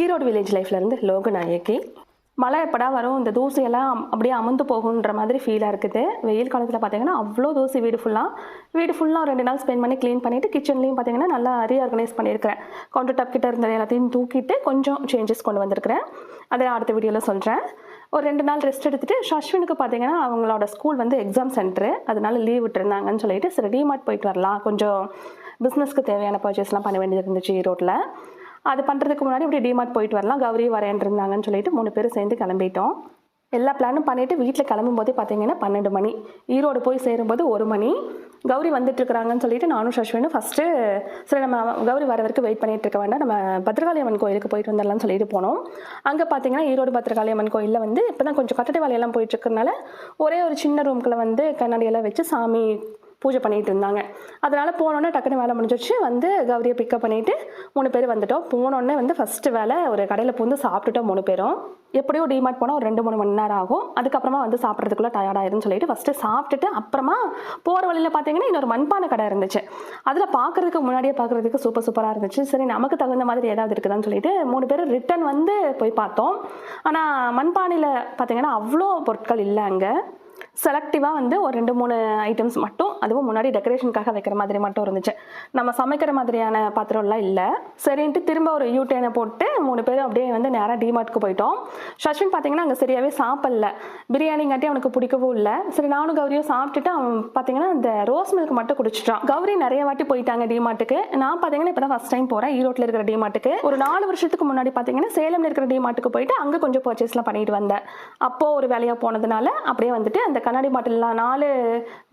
Erode village லைஃப்லேருந்து Loganayaki. மழை எப்படா வரும்? இந்த தூசியெல்லாம் அப்படியே அமர்ந்து போகுன்ற மாதிரி ஃபீலாக இருக்குது. வெயில் காலத்தில் பார்த்தீங்கன்னா அவ்வளோ தூசி வீடு ஃபுல்லாக வீடு ஃபுல்லாக ரெண்டு நாள் ஸ்பெண்ட் பண்ணி க்ளீன் பண்ணிவிட்டு கிச்சன்லேயும் பார்த்தீங்கன்னா நல்லா ரீஆர்கனைஸ் பண்ணியிருக்கிறேன் கவுண்டர் டாப் கிட்ட இருந்தது எல்லாத்தையும் தூக்கிட்டு கொஞ்சம் சேஞ்சஸ் கொண்டு வந்திருக்கிறேன். அதை அடுத்த வீடியோவில் சொல்கிறேன் ஒரு ரெண்டு நாள் ரெஸ்ட் எடுத்துகிட்டு ஷஷ்வினுக்கு பார்த்தீங்கன்னா அவங்களோட ஸ்கூல் வந்து எக்ஸாம் சென்டரு அதனால லீவ் விட்டுருந்தாங்கன்னு சொல்லிட்டு சரி டிமார்ட் போயிட்டு வரலாம். கொஞ்சம் பிஸ்னஸ்க்கு தேவையான பர்ச்சேஸ்லாம் பண்ண வேண்டியது இருந்துச்சு ஈரோட்டில். அது பண்ணுறதுக்கு முன்னாடி இப்படி டிமார்ட் போயிட்டு வரலாம். கௌரி வரேன் இருந்தாங்கன்னு சொல்லிட்டு மூணு பேரும் சேர்ந்து கிளம்பிட்டோம். எல்லா பிளானும் பண்ணிவிட்டு வீட்டில் கிளம்பும்போது பார்த்தீங்கன்னா பன்னெண்டு மணி. ஈரோடு போய் சேரும்போது ஒரு மணி. கௌரி வந்துட்டுருக்குறாங்கன்னு சொல்லிட்டு நானும் சஷ்வினும் ஃபஸ்ட்டு சரி நம்ம கௌரி வர வரைக்கும் வெயிட் பண்ணிகிட்டு இருக்க வேண்டாம். நம்ம பத்திரகாளி அம்மன் கோயிலுக்கு போயிட்டு வந்துடலாம்னு சொல்லிட்டு போனோம். அங்கே பார்த்தீங்கன்னா ஈரோடு பத்திரகாளி அம்மன் கோயிலில் வந்து இப்போ தான் கொஞ்சம் கட்டட வேலையெல்லாம் போயிட்டுருக்கனால ஒரே ஒரு சின்ன ரூம்குள்ளே வந்து கண்ணாடியெல்லாம் வச்சு சாமி பூஜை பண்ணிகிட்டு இருந்தாங்க. அதனால் போனோன்னே டக்குனு வேலை முடிஞ்சிச்சு வந்து கௌரியை பிக்கப் பண்ணிட்டு மூணு பேர் வந்துட்டோம். போனோடனே வந்து ஃபஸ்ட்டு வேலை ஒரு கடையில் பூந்து சாப்பிட்டுட்டோம் மூணு பேரும். எப்படியோ டிமார்ட் போனால் ஒரு ரெண்டு மூணு மணி நேரம் ஆகும். அதுக்கப்புறமா வந்து சாப்பிட்றதுக்குள்ளே டயர்டாயிருன்னு சொல்லிட்டு ஃபஸ்ட்டு சாப்பிட்டுட்டு அப்புறமா போகிற வழியில் பார்த்தீங்கன்னா இன்னொரு மண்பானை கடை இருந்துச்சு. அதில் பார்க்கறதுக்கு முன்னாடியே பார்க்கறதுக்கு சூப்பர் சூப்பராக இருந்துச்சு. சரி நமக்கு தகுந்த மாதிரி ஏதாவது இருக்குதான்னு சொல்லிட்டு மூணு பேர் ரிட்டன் வந்து போய் பார்த்தோம். ஆனால் மண்பானையில் பார்த்தீங்கன்னா அவ்வளோ பொருட்கள் இல்லை அங்கே. செலக்டிவாக வந்து ஒரு ரெண்டு மூணு ஐட்டம்ஸ் மட்டும் அதுவும் முன்னாடி டெக்கரேஷனுக்காக வைக்கிற மாதிரி மட்டும் இருந்துச்சு. நம்ம சமைக்கிற மாதிரியான பாத்திரம்லாம் இல்லை. சரின்ட்டு திரும்ப ஒரு யூடேனை போட்டு மூணு பேரும் அப்படியே வந்து நேராக டிமார்ட்க்கு போயிட்டோம். ஷஷ்வின் பார்த்தீங்கன்னா அங்கே சரியாகவே சாப்பிடல. பிரியாணிங்காட்டி அவனுக்கு பிடிக்கவும் இல்லை. சரி நானும் கௌரியும் சாப்பிட்டுட்டு அவன் பார்த்தீங்கன்னா அந்த ரோஸ் மில்க் மட்டும் குடிச்சிட்டான். கௌரி நிறைய வாட்டி போயிட்டாங்க டிமார்ட்டுக்கு நான் பார்த்தீங்கன்னா இப்போ தான் ஃபஸ்ட் டைம் போகிறேன் ஈரோட்டில் இருக்கிற டிமார்ட்டுக்கு ஒரு நாலு வருஷத்துக்கு முன்னாடி பார்த்தீங்கன்னா சேலம்ல இருக்கிற டிமார்ட்டுக்கு போயிட்டு அங்கே கொஞ்சம் பர்ச்சேஸ்லாம் பண்ணிட்டு வந்தேன். அப்போது ஒரு வேலையாக போனதுனால அப்படியே வந்துட்டு அந்த கண்ணாடி பாட்டில்லாம் நாலு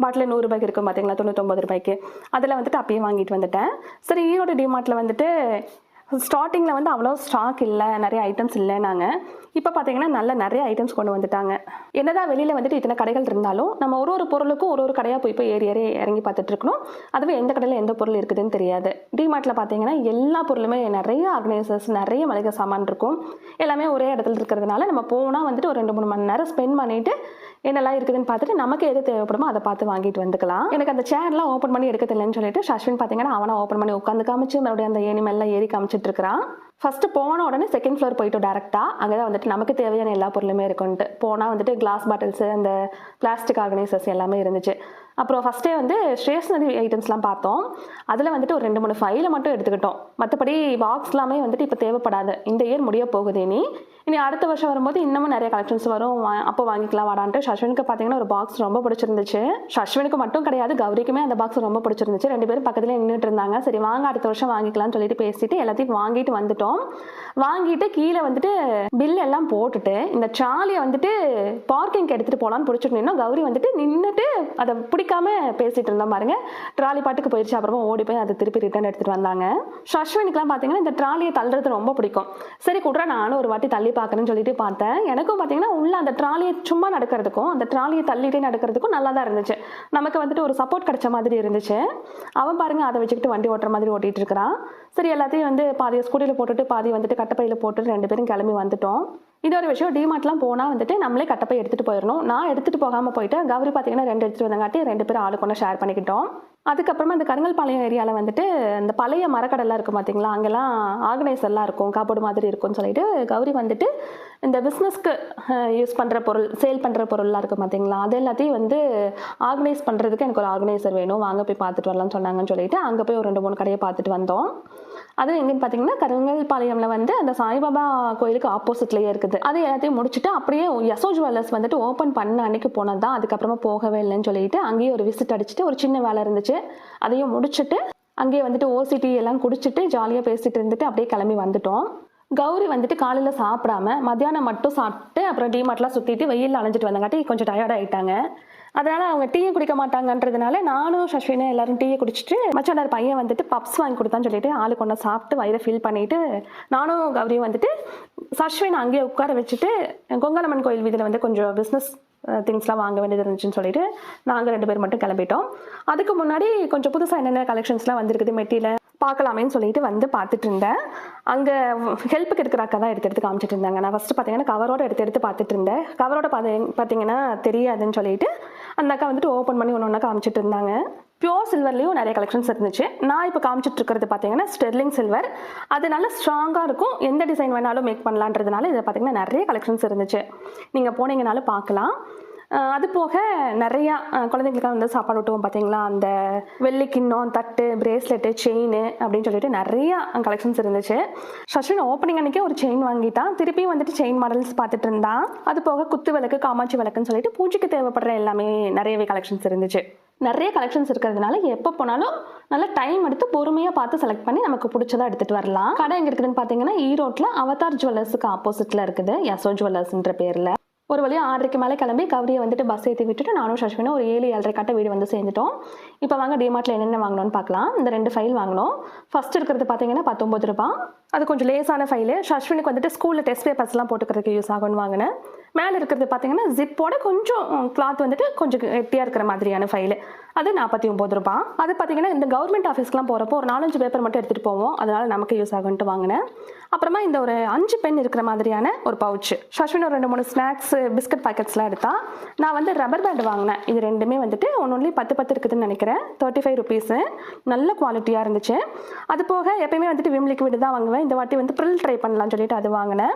பாட்டில் நூறு ரூபாய்க்கு இருக்கும் பார்த்தீங்களா தொண்ணூத்தொம்பது ரூபாய்க்கு. அதில் வந்துட்டு அப்பயே வாங்கிட்டு வந்துட்டேன். சரி ஈரோடு டிமார்ட்டில் வந்துட்டு ஸ்டார்டிங்கில் வந்து அவ்வளோ ஸ்டாக் இல்லை நிறைய ஐட்டம்ஸ் இல்லைனாங்க இப்போ பார்த்தீங்கன்னா நல்ல நிறைய ஐட்டம்ஸ் கொண்டு வந்துட்டாங்க. என்னதான் வெளியில் வந்துட்டு இத்தனை கடைகள் இருந்தாலும் நம்ம ஒரு ஒரு பொருளுக்கும் ஒரு ஒரு கடையாக போய் போய் ஏறி ஏறி இறங்கி பார்த்துட்டு இருக்கணும். அதுவே எந்த கடையில் எந்த பொருள் இருக்குதுன்னு தெரியாது. டிமார்ட்டில் பார்த்தீங்கன்னா எல்லா பொருளுமே நிறைய ஆர்கனைசர்ஸ் நிறைய மளிகை சாமான் இருக்கும். எல்லாமே ஒரே இடத்துல இருக்கிறதுனால நம்ம போனால் வந்துட்டு ஒரு ரெண்டு மூணு மணி நேரம் ஸ்பெண்ட் பண்ணிட்டு என்னெல்லாம் இருக்குதுன்னு பார்த்துட்டு நமக்கு எது தேவைப்படுமோ அதை பார்த்து வாங்கிட்டு வந்துக்கலாம். எனக்கு அந்த சேர்லாம் ஓப்பன் பண்ணி எடுக்க தெரியலன்னு சொல்லிட்டு ஷஷ்வின் பார்த்தீங்கன்னா அவனை ஓப்பன் பண்ணி உட்காந்து காமிச்சு மறுபடியும் அந்த ஏணி மேலே ஏறி காமிச்சிட்டு இருக்கிறான். ஃபஸ்ட்டு போன உடனே செகண்ட் ஃப்ளோர் போயிட்டோம் டேரெக்டாக அங்கே தான் வந்துட்டு நமக்கு தேவையான எல்லா பொருளுமே இருக்குன்ட்டு. போனால் வந்துட்டு கிளாஸ் பாட்டில்ஸு அந்த பிளாஸ்டிக் ஆர்கனைசர்ஸ் எல்லாமே இருந்துச்சு. அப்புறம் ஃபஸ்ட்டே வந்து ஸ்டேஷ்னரி ஐட்டம்ஸ்லாம் பார்த்தோம். அதில் வந்துட்டு ஒரு ரெண்டு மூணு ஃபைலை மட்டும் எடுத்துக்கிட்டோம். மற்றபடி பாக்ஸ் எல்லாமே வந்துட்டு இப்போ தேவைப்படாது. இந்த இயர் முடிய போகுது இனி. இனி அடுத்த வருஷம் வரும்போது இன்னமும் நிறைய கலெக்ஷன்ஸ் வரும். வா- அப்போ வாங்கிக்கலாம் வாடான்ட்டு. ஷஷ்வனுக்கு பார்த்தீங்கன்னா ஒரு பாக்ஸ் ரொம்ப பிடிச்சிருந்துச்சு. ஷஷ்வனுக்கு மட்டும் கிடையாது கௌரிக்குமே அந்த பாக்ஸ் ரொம்ப பிடிச்சிருந்துச்சு. ரெண்டு பேரும் பக்கத்தில் நின்றுட்டு இருந்தாங்க. சரி வாங்க அடுத்த வருஷம் வாங்கிக்கலாம்னு சொல்லிட்டு பேசிட்டு எல்லாத்தையும் வாங்கிட்டு வந்துட்டோம். வாங்கிட்டு கீழே வந்துட்டு பில் எல்லாம் போட்டுட்டு இந்த சாலியை வந்துட்டு பார்க்கிங்க்கு எடுத்துகிட்டு போகலான்னு பிடிச்சிட்டு நின்னோம். கௌரி வந்துட்டு நின்றுட்டு அதை பிடிக்க கேட்காம பேசிட்டு இருந்தோம் பாருங்க. ட்ராலி பாட்டுக்கு போயிடுச்சு அப்புறமா ஓடி போய் அதை திருப்பி ரிட்டர்ன் எடுத்துட்டு வந்தாங்க. ஷஷ்வினுக்குலாம் பார்த்தீங்கன்னா இந்த ட்ராலியை தள்ளுறது ரொம்ப பிடிக்கும். சரி குட்ரா நானும் ஒரு வாட்டி தள்ளி பார்க்கறேன்னு சொல்லிட்டு பார்த்தேன். எனக்கும் பார்த்தீங்கன்னா உள்ள அந்த ட்ராலியை சும்மா நடக்கிறதுக்கும் அந்த ட்ராலியை தள்ளிட்டே நடக்கிறதுக்கும் நல்லா தான் இருந்துச்சு. நமக்கு வந்துட்டு ஒரு சப்போர்ட் கிடைச்ச மாதிரி இருந்துச்சு. அவன் பாருங்க அதை வச்சுக்கிட்டு வண்டி ஓட்டுற மாதிரி ஓட்டிட்டு இருக்கிறான். சரி எல்லாத்தையும் வந்து பாதி ஸ்கூட்டியில் போட்டுட்டு பாதி வந்துட்டு கட்டப்பையில் போட்டுட்டு ரெண்டு பேரும் கிளம்பி வந்துட்டோம். இது ஒரு விஷயம் டிமார்ட்லாம் போனால் வந்துட்டு நம்மளே கட்டப்பை எடுத்துகிட்டு போயிடணும் நான் எடுத்துகிட்டு போகாமல் போயிட்டு கௌரி பார்த்தீங்கன்னா ரெண்டு எடுத்துகிட்டு வந்தங்காட்டி ரெண்டு பேரும் ஆளுக்கு ஒன்று ஷேர் பண்ணிக்கிட்டோம். அதுக்கப்புறமா இந்த கருங்கல்பாளையம் ஏரியாவில் வந்துட்டு இந்த பழைய மரக்கடைலாம் இருக்கும் பார்த்தீங்களா அங்கெல்லாம் ஆர்கனைசர்லாம் இருக்கும் காப்போடு மாதிரி இருக்கும்னு சொல்லிட்டு கௌரி வந்துட்டு இந்த பிஸ்னஸ்க்கு யூஸ் பண்ணுற பொருள் சேல் பண்ணுற பொருள்லாம் இருக்கும் பார்த்தீங்களா அது எல்லாத்தையும் வந்து ஆர்கனைஸ் பண்ணுறதுக்கு எனக்கு ஒரு ஆர்கனைசர் வேணும். வாங்க போய் பார்த்துட்டு வரலாம்னு சொன்னாங்கன்னு சொல்லிட்டு அங்கே போய் ஒரு ரெண்டு மூணு கடையை பார்த்துட்டு வந்தோம். அது எங்கன்னு பார்த்தீங்கன்னா கருங்கல்பாளையம்ல வந்து அந்த சாய்பாபா கோயிலுக்கு ஆப்போசிட்லேயே இருக்குது. அது எல்லாத்தையும் முடிச்சுட்டு அப்படியே யசோ ஜுவல்லர்ஸ் வந்துட்டு ஓப்பன் பண்ண அன்னைக்கு போனது தான் அதுக்கப்புறமா போகவே இல்லைன்னு சொல்லிட்டு அங்கேயே ஒரு விசிட் அடிச்சுட்டு ஒரு சின்ன வேலை இருந்துச்சு. அதையும் முடிச்சுட்டு அங்கேயே வந்துட்டு ஓசிடி எல்லாம் குடிச்சிட்டு ஜாலியாக பேசிட்டு இருந்துட்டு அப்படியே கிளம்பி வந்துட்டோம். கௌரி வந்துட்டு காலையில் சாப்பிடாம மத்தியானம் மட்டும் சாப்பிட்டு அப்புறம் டிமார்ட்லாம் சுற்றிட்டு வெயிலில் அலைஞ்சிட்டு வந்தங்காட்டி கொஞ்சம் டயர்ட் ஆகிட்டாங்க அதனால் அவங்க டீயை குடிக்க மாட்டாங்கன்றதுனால நானும் சஷ்வினும் எல்லாரும் டீயை குடிச்சிட்டு மச்சானார் பையன் வந்துட்டு பப்ஸ் வாங்கி கொடுத்தான்னு சொல்லிட்டு ஆளு கொண்டு சாப்பிட்டு வயிறை ஃபில் பண்ணிட்டு நானும் கௌரியும் வந்துட்டு சஷ்வினை அங்கேயே உட்கார வச்சுட்டு கொங்கலம்மன் கோயில் வீதியில் வந்து கொஞ்சம் பிஸ்னஸ் திங்ஸ்லாம் வாங்க வேண்டியது இருந்துச்சுன்னு சொல்லிட்டு நாங்கள் ரெண்டு பேர் மட்டும் கிளம்பிட்டோம். அதுக்கு முன்னாடி கொஞ்சம் புதுசாக என்னென்ன கலெக்ஷன்ஸ்லாம் வந்திருக்குது மெட்டியில் பார்க்கலாமேன்னு சொல்லிட்டு வந்து பார்த்துட்டு இருந்தேன் அங்கே ஹெல்ப்புக்கு இருக்கிற அக்கா தான் எடுத்து எடுத்து காமிச்சிட்டு இருந்தாங்க. நான் ஃபஸ்ட்டு பார்த்தீங்கன்னா கவரோட எடுத்து எடுத்து பார்த்துட்டு இருந்தேன் கவரோட பார்த்து பார்த்தீங்கன்னா தெரியாதுன்னு சொல்லிட்டு அந்த அக்கா வந்துட்டு ஓப்பன் பண்ணி ஒன்று ஒன்றா காமிச்சிட்டு இருந்தாங்க. பியோர் சில்வர்லேயும் நிறைய கலெக்ஷன்ஸ் இருந்துச்சு. நான் இப்போ காமிச்சிட்டு இருக்கிறது பார்த்தீங்கன்னா ஸ்டெர்லிங் சில்வர் அது நல்லா ஸ்ட்ராங்காக இருக்கும். எந்த டிசைன் வேணாலும் மேக் பண்ணலான்றதுனால இதில் பார்த்தீங்கன்னா நிறைய கலெக்ஷன்ஸ் இருந்துச்சு. நீங்கள் போனீங்கனாலும் பார்க்கலாம். அது போக நிறையா குழந்தைங்களுக்காக வந்து சாப்பாடு ஊட்டுவோம் பார்த்தீங்களா அந்த வெள்ளி கிண்ணம் தட்டு பிரேஸ்லெட்டு செயின் அப்படின்னு சொல்லிட்டு நிறையா கலெக்ஷன்ஸ் இருந்துச்சு. சஷ்வின் ஓப்பனிங் அன்றைக்கி ஒரு செயின் வாங்கிட்டான். திருப்பியும் வந்துட்டு செயின் மாடல்ஸ் பார்த்துட்டு இருந்தான். அது போக குத்து விளக்கு காமாட்சி விளக்குன்னு சொல்லிட்டு பூஜைக்கு தேவைப்படுற எல்லாமே நிறையவே கலெக்ஷன்ஸ் இருந்துச்சு. நிறைய கலெக்ஷன்ஸ் இருக்கிறதுனால எப்போ போனாலும் நல்லா டைம் எடுத்து பொறுமையாக பார்த்து செலக்ட் பண்ணி நமக்கு பிடிச்சதா எடுத்துகிட்டு வரலாம். கடை எங்கே இருக்குதுன்னு பார்த்தீங்கன்னா ஈரோட்டில் அவதார் ஜுவல்லர்ஸுக்கு ஆப்போசிட்டில் இருக்குது. யசோ ஜுவல்லர்ஸ்ன்ற பேரில். ஒரு வழியாக ஆறரைக்கு மேலே கிளம்பி கவரியை வந்துட்டு பஸ் ஏற்றி விட்டுட்டு நானும் சஷ்வினும் ஒரு ஏழு ஏழரை கட்ட வீடு வந்து சேர்ந்துட்டோம். இப்போ வாங்க டிமார்ட்டில் என்னென்ன வாங்கணும்னு பார்க்கலாம் இந்த ரெண்டு ஃபைல் வாங்கினோம். ஃபஸ்ட் இருக்கிறது பார்த்தீங்கன்னா பத்தொம்பது ரூபா அது கொஞ்சம் லேசான ஃபைலு சஷ்வினுக்கு வந்துட்டு ஸ்கூலில் டெஸ்ட் பேப்பர்ஸ்லாம் போட்டுக்கிறதுக்கு யூஸ் ஆகும்னு வாங்கினேன். மேலே இருக்கிறது பார்த்தீங்கன்னா ஜிப்போட கொஞ்சம் கிளாத் வந்துட்டு கொஞ்சம் கெட்டியாக இருக்கிற மாதிரியான ஃபைலு அது நாற்பத்தி ஒம்பது ரூபாய் அது பார்த்தீங்கன்னா இந்த கவர்மெண்ட் ஆஃபீஸ்க்குலாம் போகிறப்போ ஒரு நாலஞ்சு பேப்பர் மட்டும் எடுத்துகிட்டு போவோம். அதனால் நமக்கு யூஸ் ஆகும்ட்டு வாங்கினேன். அப்புறமா இந்த ஒரு அஞ்சு பென் இருக்கிற மாதிரியான ஒரு பவுச் சஷ்வின் ஒரு ரெண்டு மூணு ஸ்நாக்ஸ் பிஸ்கட் பாக்கெட்ஸ்லாம் எடுத்தா நான் வந்து ரப்பர் பேண்ட் வாங்கினேன். இது ரெண்டுமே வந்துட்டு ஒன்று ஒன்லி பத்து பத்து இருக்குதுன்னு நினைக்கிறேன். தேர்ட்டி ஃபைவ் ருபீஸு நல்ல குவாலிட்டியாக இருந்துச்சு. அது போக எப்பயுமே வந்துட்டு விம் லிக்விட் தான் வாங்குவேன். இந்த வாட்டி வந்து ப்ரில் ட்ரை பண்ணலாம்னு சொல்லிட்டு அது வாங்கினேன்.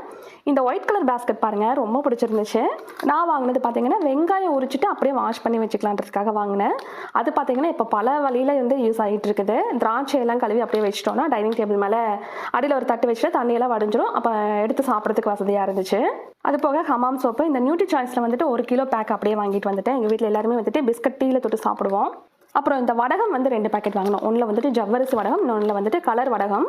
இந்த ஒயிட் கலர் பேஸ்கெட் பாருங்கள் ரொம்ப பிடிச்சிருந்துச்சு. நான் வாங்கினது பார்த்தீங்கன்னா வெங்காயம் உரிச்சிட்டு அப்படியே வாஷ் பண்ணி வச்சுக்கலான்றதுக்காக வாங்கினேன். அது பார்த்தீங்கன்னா இப்போ பல வழியில் வந்து யூஸ் ஆகிட்டு இருக்குது திராட்சை எல்லாம் கழுவி அப்படியே வச்சிட்டோம்னா டைனிங் டேபிள் மேலே அடியில் ஒரு தட்டு வச்சுட்டு தண்ணியெல்லாம் வடிஞ்சிடும் அப்போ எடுத்து சாப்பிட்றதுக்கு வசதியாக இருந்துச்சு. அது போக ஹமாம் சோப்பு இந்த நியூட்ரி சாய்ஸில் வந்துட்டு ஒரு கிலோ பேக் அப்படியே வாங்கிட்டு வந்துட்டேன். எங்கள் வீட்டில் எல்லாருமே வந்துட்டு பிஸ்கட் டீயில் தொட்டு சாப்பிடுவோம். அப்புறம் இந்த வடகம் வந்து ரெண்டு பேக்கெட் வாங்கினோம். ஒன்றில் வந்துட்டு ஜவ்வரிசி வடகம் இன்னொன்றில் வந்துட்டு கலர் வடகம்.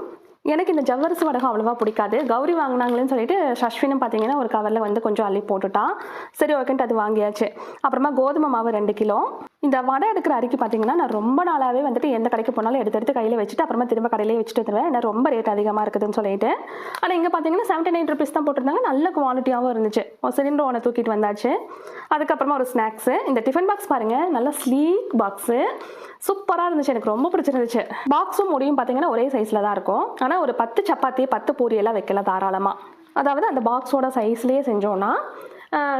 எனக்கு இந்த ஜவ்வரிசி வடகம் அவ்வளோவா பிடிக்காது. கௌரி வாங்கினாங்களேன்னு சொல்லிட்டு ஷஷ்வினும் பார்த்தீங்கன்னா ஒரு கவரில் வந்து கொஞ்சம் அள்ளி போட்டுட்டான். சரி ஓகேன்ட்டு அது வாங்கியாச்சு. அப்புறமா கோதுமை மாவு ரெண்டு கிலோ. இந்த வடை எடுக்கிற அரிக்கி பார்த்தீங்கன்னா நான் ரொம்ப நாளாகவே வந்துட்டு எந்த கடைக்கு போனாலும் எடுத்து எடுத்து கையில் வச்சுட்டு அப்புறமா திரும்ப கடையிலே வச்சுட்டு தருவேன் ஏன்னா ரொம்ப ரேட் அதிகமாக இருக்குதுன்னு சொல்லிட்டு. ஆனால் இங்கே பார்த்தீங்கன்னா செவன்ட்டி நைன் ருபீஸ் தான் போட்டிருந்தாங்க. நல்ல குவாலிட்டியாகவும் இருந்துச்சு. ஒரு சிலிண்டர் ஒன்று தூக்கிட்டு வந்தாச்சு. அதுக்கப்புறமா ஒரு ஸ்நாக்ஸு இந்த டிஃபன் பாக்ஸ் பாருங்கள் நல்ல ஸ்லீக் பாக்ஸு சூப்பராக இருந்துச்சு. எனக்கு ரொம்ப பிடிச்சிருந்துச்சு. பாக்ஸும் முடியும் பார்த்தீங்கன்னா ஒரே சைஸில் தான் இருக்கும். ஆனால் ஒரு பத்து சப்பாத்தி பத்து பூரியெல்லாம் வைக்கலாம் தாராளமாக அதாவது அந்த பாக்ஸோட சைஸ்லேயே செஞ்சோன்னா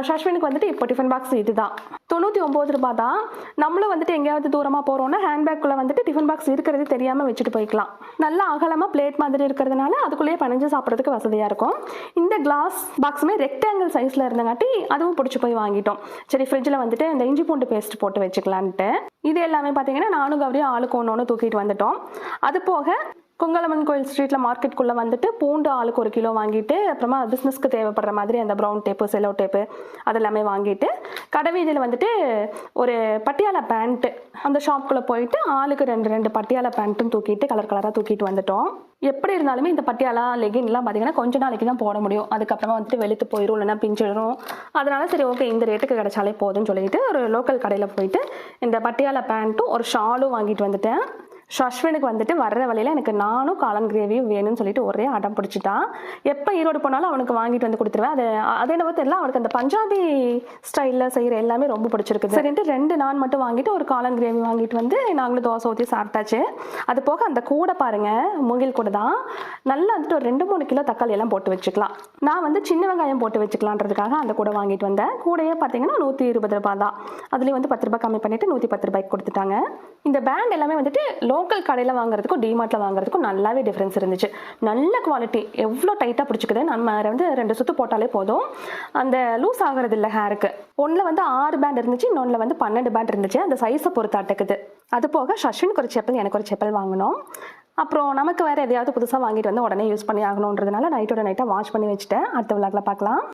ஷஷ்வினுக்கு வந்துட்டு இப்போ டிஃபன் பாக்ஸ் இதுதான். தொண்ணூற்றி ஒம்பது ரூபாய் தான். நம்மளும் வந்துட்டு எங்கேயாவது தூரமாக போகிறோன்னா ஹேண்ட்பேக்குள்ளே வந்துட்டு டிஃபன் பாக்ஸ் இருக்கிறது தெரியாமல் வச்சுட்டு போய்க்கலாம். நல்லா அகலமாக பிளேட் மாதிரி இருக்கிறதுனால அதுக்குள்ளேயே பணிஞ்சு சாப்பிட்றதுக்கு வசதியாக இருக்கும். இந்த கிளாஸ் பாக்ஸுமே ரெக்டாங்கிள் சைஸில் இருந்தங்காட்டி அதுவும் பிடிச்சி போய் வாங்கிட்டோம். சரி ஃப்ரிட்ஜில் வந்துட்டு இந்த இஞ்சி பூண்டு பேஸ்ட் போட்டு வச்சுக்கலான்ட்டு. இது எல்லாமே பார்த்தீங்கன்னா நானும் கவரியும் ஆளுக்கு ஒன்று ஒன்று தூக்கிட்டு வந்துட்டோம். அது போக கொங்கலம்மன் கோயில் ஸ்ட்ரீட்டில் மார்க்கெட்டுக்குள்ளே வந்துட்டு பூண்டு ஆளுக்கு ஒரு கிலோ வாங்கிட்டு அப்புறமா பிஸ்னஸ்க்கு தேவைப்படுற மாதிரி அந்த ப்ரௌன் டேப்பு செலோ டேப்பு அதெல்லாமே வாங்கிட்டு கடைவீதியில் வந்துட்டு ஒரு பட்டியாலா பேண்ட்டு அந்த ஷாப்புக்குள்ளே போயிட்டு ஆளுக்கு ரெண்டு ரெண்டு பட்டியாலா பேண்ட்டும் தூக்கிட்டு கலர் கலராக தூக்கிட்டு வந்துட்டோம். எப்படி இருந்தாலுமே இந்த பட்டியாலா லெகின்லாம் பார்த்தீங்கன்னா கொஞ்ச நாளைக்கு தான் போட முடியும். அதுக்கப்புறமா வந்துட்டு வெளுத்து போயிடும் இல்லைன்னா பிஞ்சிடும் அதனால சரி ஓகே இந்த ரேட்டுக்கு கிடைச்சாலே போதும்னு சொல்லிட்டு ஒரு லோக்கல் கடையில் போயிட்டு இந்த பட்டியாலா பேண்ட்டும் ஒரு ஷாலும் வாங்கிட்டு வந்துட்டேன். ஷஷ்வினுக்கு வந்துட்டு வர்ற வழியில் எனக்கு நானும் காளான் கிரேவியும் வேணும்னு சொல்லிட்டு ஒரே அடம் பிடிச்சிட்டான். எப்போ ஈரோடு போனாலும் அவனுக்கு வாங்கிட்டு வந்து கொடுத்துருவேன். அது அதே நம்ம தெரியல. அவனுக்கு அந்த பஞ்சாபி ஸ்டைலில் செய்கிற எல்லாமே ரொம்ப பிடிச்சிருக்குது. சரின்ட்டு ரெண்டு நான் மட்டும் வாங்கிட்டு ஒரு காளான் கிரேவி வாங்கிட்டு வந்து நாங்களும் தோசை ஊற்றி சாப்பிட்டாச்சு. அது போக அந்த கூடை பாருங்க மூங்கில் கூட தான். நல்லா வந்துட்டு ஒரு ரெண்டு மூணு கிலோ தக்காளி எல்லாம் போட்டு வச்சுக்கலாம். நான் வந்து சின்ன வெங்காயம் போட்டு வச்சுக்கலான்றதுக்காக அந்த கூடை வாங்கிட்டு வந்தேன். கூடையே பார்த்தீங்கன்னா நூற்றி இருபது ரூபாய் தான். அதுலேயும் வந்து பத்து ரூபாய் கம்மி பண்ணிட்டு நூற்றி பத்து ரூபாய்க்கு கொடுத்துட்டாங்க. இந்த பேண்ட் எல்லாமே வந்துட்டு லோக்கல் கடையில் வாங்குறதுக்கும் டிமார்ட்டில் வாங்குறதுக்கும் நல்லாவே டிஃப்ரென்ஸ் இருந்துச்சு. நல்ல குவாலிட்டி எவ்வளோ டைட்டாக பிடிச்சிக்குது? நம்ம வந்து ரெண்டு சுற்று போட்டாலே போதும். அந்த லூஸ் ஆகிறது இல்லை ஹேருக்கு ஒன்றில் வந்து ஆறு பேண்ட் இருந்துச்சு இன்னொன்றில் வந்து பன்னெண்டு பேண்ட் இருந்துச்சு. அந்த சைஸை பொறுத்து அட்டக்குது அது போக ஷஷ்வினுக்கு ஒரு செப்பல் எனக்கு ஒரு செப்பல் வாங்கினோம். அப்புறம் நமக்கு வேறு எதையாவது புதுசாக வாங்கிட்டு வந்து உடனே யூஸ் பண்ணி ஆகணுன்றதுனால நைட்டோட நைட்டாக வாஷ் பண்ணி வச்சுட்டேன். அடுத்த விழாக்கில் பார்க்கலாம்.